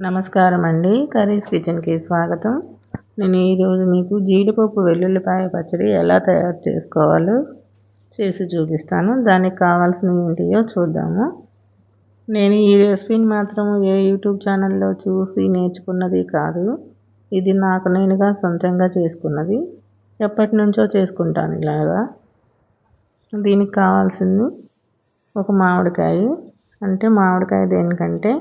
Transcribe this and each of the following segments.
నమస్కారం అండి కర్రీస్ కిచెన్కి స్వాగతం. నేను ఈరోజు మీకు జీడిపప్పు వెల్లుల్లిపాయ పచ్చడి ఎలా తయారు చేసుకోవాలో చేసి చూపిస్తాను. దానికి కావాల్సినవి ఏంటియో చూద్దాము. నేను ఈ రెసిపీని మాత్రం ఏ యూట్యూబ్ ఛానల్లో చూసి నేర్చుకున్నది కాదు. ఇది నాకు నేనుగా సొంతంగా చేసుకున్నది. ఎప్పటి నుంచో చేసుకుంటాను ఇలాగా. దీనికి కావాల్సింది ఒక మామిడికాయ. అంటే మామిడికాయ దేనికంటే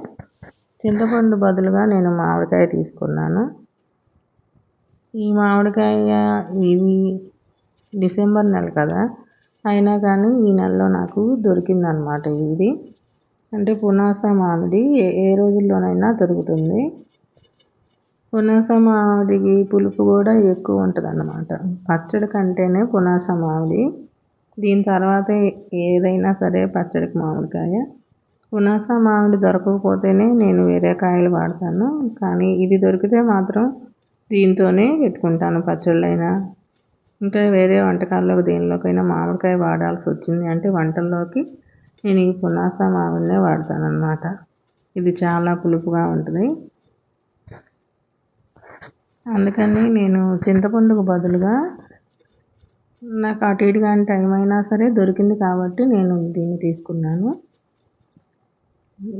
చింతపండు బదులుగా నేను మామిడికాయ తీసుకున్నాను. ఈ మామిడికాయ ఇవి డిసెంబర్ నెల కదా అయినా కానీ ఈ నెలలో నాకు దొరికిందనమాట ఇది. అంటే పునాస మామిడి ఏ ఏ రోజుల్లోనైనా దొరుకుతుంది. పునాస మామిడికి పులుపు కూడా ఎక్కువ ఉంటుంది అన్నమాట పచ్చడి కంటేనే పునాస మామిడి దీని తర్వాత ఏదైనా సరే పచ్చడికి మామిడికాయ. పునాస మామిడి దొరకకపోతేనే నేను వేరే కాయలు వాడతాను. కానీ ఇది దొరికితే మాత్రం దీంతోనే పెట్టుకుంటాను పచ్చళ్ళైనా. ఇంకా వేరే వంటకాల్లోకి దేనిలోకైనా మామిడికాయ వాడాల్సి వచ్చింది అంటే వంటల్లోకి నేను ఈ పునాస మామిడినే వాడతాను అన్నమాట ఇది చాలా పులుపుగా ఉంటుంది. అందుకని నేను చింతపండుకు బదులుగా నాకు అటు ఇటుగా టైం అయినా సరే దొరికింది కాబట్టి నేను దీన్ని తీసుకున్నాను.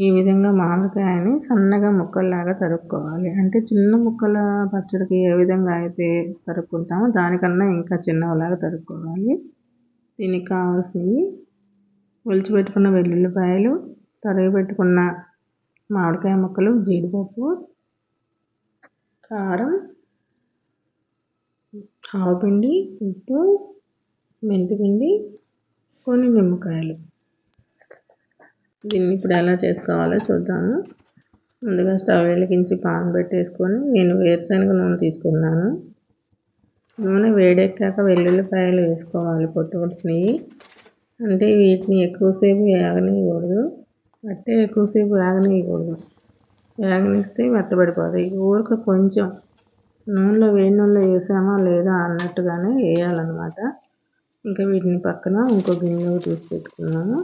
ఈ విధంగా మామిడికాయని సన్నగా ముక్కల్లాగా తరుక్కోవాలి. అంటే చిన్న ముక్కల పచ్చడికి ఏ విధంగా అయితే తరుక్కుంటామో దానికన్నా ఇంకా చిన్నలాగా తరుక్కోవాలి. దీనికి కావాల్సినవి ఒలిచిపెట్టుకున్న వెల్లుల్లిపాయలు తరిగి పెట్టుకున్న మామిడికాయ ముక్కలు జీడిపప్పు కారం ఆవపిండి ఉప్పు మెంతిపిండి కొన్ని నిమ్మకాయలు. దీన్ని ఇప్పుడు ఎలా చేసుకోవాలో చూద్దాము. ముందుగా స్టవ్ వెలిగించి పాన్ పెట్టేసుకొని నేను వేరుశనగ నూనె తీసుకున్నాను. నూనె వేడెక్కాక వెల్లుల్లిపాయలు వేసుకోవాలి పొట్టుకొలిసినవి అంటే వీటిని ఎక్కువసేపు వేగనియకూడదు అట్టే ఎక్కువసేపు వేగనియకూడదు వేగనిస్తే మెత్తబడిపోతాయి ఊరిక కొంచెం నూనెలో వేడి నూనెలో వేసామా లేదా అన్నట్టుగానే వేయాలన్నమాట. ఇంకా వీటిని పక్కన ఇంకో గిన్నెలో తీసి పెట్టుకున్నాను.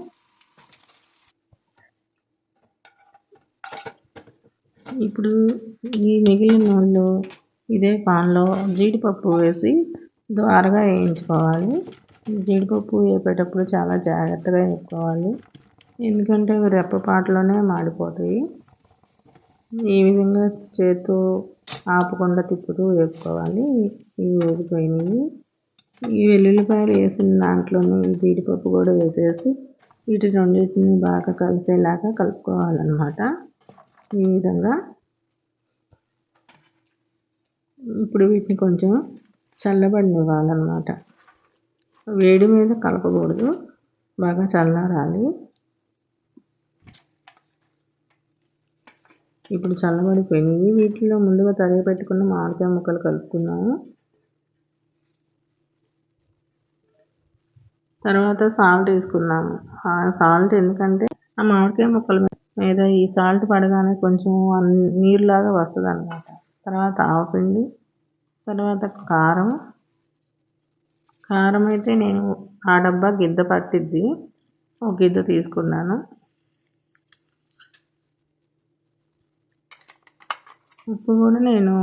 ఇప్పుడు ఈ మిగిలిన నూనెలో ఇదే పాన్లో జీడిపప్పు వేసి ద్వారగా వేయించుకోవాలి. జీడిపప్పు వేపేటప్పుడు చాలా జాగ్రత్తగా వేసుకోవాలి ఎందుకంటే అవి రెప్పపాటులోనే మాడిపోతాయి. ఈ విధంగా చేతితో ఆపకుండా తిప్పుతూ వేపుకోవాలి. ఇవి వేగిపోయినాయి ఈ వెల్లుల్లిపాయలు వేసిన దాంట్లోనే జీడిపప్పు కూడా వేసేసి వీటి రెండింటిని బాగా కలిసేలాగా కలుపుకోవాలన్నమాట. ఈ విధంగా ఇప్పుడు వీటిని కొంచెం చల్లబడినివ్వాలన్నమాట. వేడి మీద కలపకూడదు. బాగా చల్లారాలి. ఇప్పుడు చల్లబడిపోయినాయి వీటిలో ముందుగా తరిగి పెట్టుకున్న మామిడికాయ ముక్కలు కలుపుకున్నాము తర్వాత సాల్ట్ వేసుకున్నాము సాల్ట్ ఎందుకంటే ఆ మామిడికాయ ముక్కల మీద ఈ సాల్ట్ పడగానే కొంచెం నీరులాగా వస్తుంది అనమాట తర్వాత ఆవపిండి తర్వాత కారం. కారం అయితే నేను ఆ డబ్బా గిద్ద పట్టిద్ది. ఒక గిద్ద తీసుకున్నాను. ఉప్పు కూడా నేను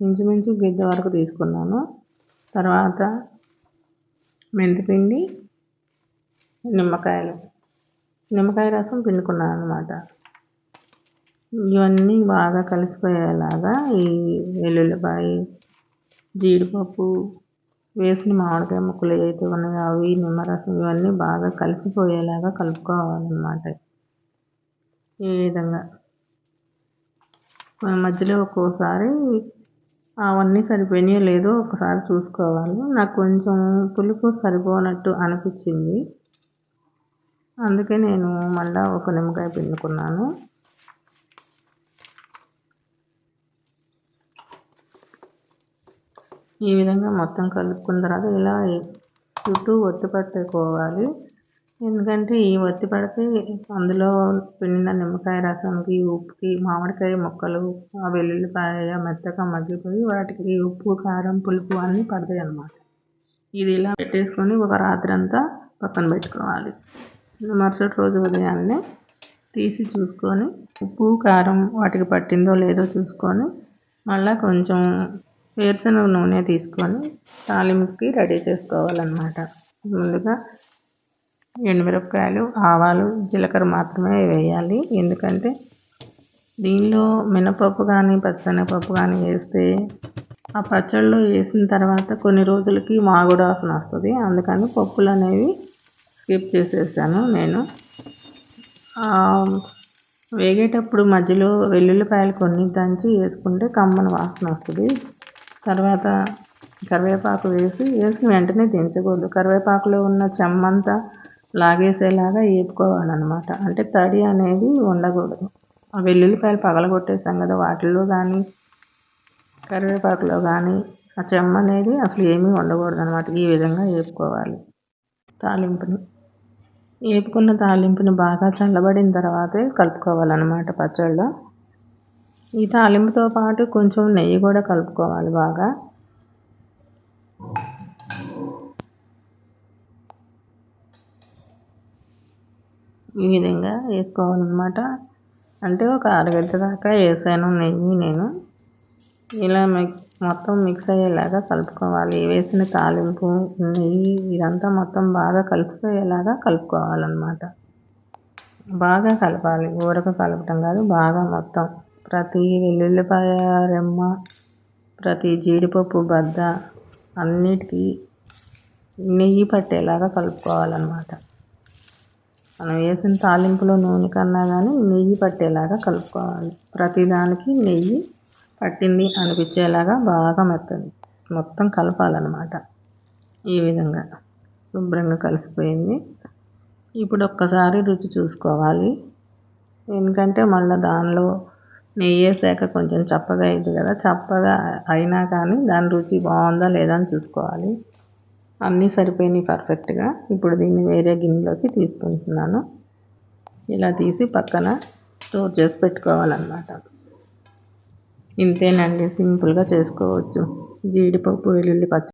ఇంచుమించు గిద్ద వరకు తీసుకున్నాను. తర్వాత మెంతిపిండి నిమ్మకాయలు. నిమ్మకాయ రసం పిండుకున్నాను అనమాట ఇవన్నీ బాగా కలిసిపోయేలాగా ఈ వెల్లుల్లిపాయ జీడిపప్పు వేసిన మామిడికాయ ముక్కలు ఏవైతే ఉన్నాయో అవి నిమ్మరసం ఇవన్నీ బాగా కలిసిపోయేలాగా కలుపుకోవాలన్నమాట. ఈ విధంగా. మధ్యలో ఒక్కోసారి అవన్నీ సరిపోయినాయో లేదో ఒకసారి చూసుకోవాలి. నాకు కొంచెం పులుపు సరిపోనట్టు అనిపించింది. అందుకే నేను మళ్ళీ ఒక నిమ్మకాయ పిండుకున్నాను. ఈ విధంగా మొత్తం కలుపుకున్న తర్వాత ఇలా చుట్టూ ఒత్తి పట్టుకోవాలి ఎందుకంటే ఈ ఒత్తి పడితే అందులో పిండిన నిమ్మకాయ రసంకి ఉప్పుకి మామిడికాయ ముక్కలు ఆ వెల్లుల్లిపాయ మెత్తగా మగ్గిపోయి వాటికి ఉప్పు కారం పులుపు అన్నీ పడతాయి అన్నమాట. ఇది ఇలా పెట్టేసుకొని ఒక రాత్రి అంతా పక్కన పెట్టుకోవాలి. మరుసటి రోజు ఉదయాన్నే తీసి చూసుకొని ఉప్పు కారం వాటికి పట్టిందో లేదో చూసుకొని మళ్ళీ కొంచెం వేరుశనగ నూనె తీసుకొని తాలింపుకి రెడీ చేసుకోవాలన్నమాట. ముందుగా ఎండుమిరపకాయలు ఆవాలు జీలకర్ర మాత్రమే వేయాలి. ఎందుకంటే దీనిలో మినపప్పు కానీ పచ్చిశనగపప్పు కానీ వేస్తే ఆ పచ్చళ్ళు వేసిన తర్వాత కొన్ని రోజులకి మాగుడాసన వస్తుంది. అందుకని పప్పులు అనేవి స్కిప్ చేసేసాను నేను. వేగేటప్పుడు మధ్యలో వెల్లుల్లిపాయలు కొన్ని దంచి వేసుకుంటే కమ్మని వాసన వస్తుంది. తర్వాత కరివేపాకు వేసి వేసి వెంటనే దించకూడదు. కరివేపాకులో ఉన్న చెమ్మంతా లాగేసేలాగా వేపుకోవాలన్నమాట అంటే తడి అనేది ఉండకూడదు. ఆ వెల్లుల్లిపాయలు పగలగొట్టేసాం కదా వాటిల్లో కానీ కరివేపాకులో కానీ ఆ చెమ్మ అనేది అసలు ఏమీ ఉండకూడదు అనమాట ఈ విధంగా వేపుకోవాలి తాలింపుని. వేపుకున్న తాలింపుని బాగా చల్లబడిన తర్వాతే కలుపుకోవాలన్నమాట పచ్చళ్ళలో ఈ తాలింపుతో పాటు కొంచెం నెయ్యి కూడా కలుపుకోవాలి బాగా. ఈ విధంగా వేసుకోవాలన్నమాట. అంటే ఒక అరగంట దాకా వేసాను నెయ్యి నేను. ఇలా మొత్తం మిక్స్ అయ్యేలాగా కలుపుకోవాలి. వేసిన తాలింపు నెయ్యి ఇదంతా మొత్తం బాగా కలిసిపోయేలాగా కలుపుకోవాలన్నమాట. బాగా కలపాలి. ఊరక కలపటం కాదు బాగా మొత్తం. ప్రతి వెల్లుల్లిపాయ రెమ్మ ప్రతి జీడిపప్పు బద్ద అన్నిటికీ నెయ్యి పట్టేలాగా కలుపుకోవాలన్నమాట. మనం వేసిన తాలింపులో నూనె కన్నా కానీ నెయ్యి పట్టేలాగా కలుపుకోవాలి. ప్రతిదానికి నెయ్యి పట్టింది అనిపించేలాగా బాగా మెత్తది. మొత్తం కలపాలన్నమాట ఈ విధంగా. శుభ్రంగా కలిసిపోయింది. ఇప్పుడు ఒక్కసారి రుచి చూసుకోవాలి. ఎందుకంటే మళ్ళీ దానిలో నెయ్యి వేసాక కొంచెం చప్పగా అయింది కదా చప్పగా అయినా కానీ దాని రుచి బాగుందా లేదా అని చూసుకోవాలి. అన్నీ సరిపోయినాయి పర్ఫెక్ట్గా. ఇప్పుడు దీన్ని వేరే గిన్నెలోకి తీసుకుంటున్నాను. ఇలా తీసి పక్కన స్టోర్ చేసి పెట్టుకోవాలన్నమాట. ఇంతేనండి సింపుల్గా చేసుకోవచ్చు. జీడిపప్పు వెల్లుల్లి పచ్చడి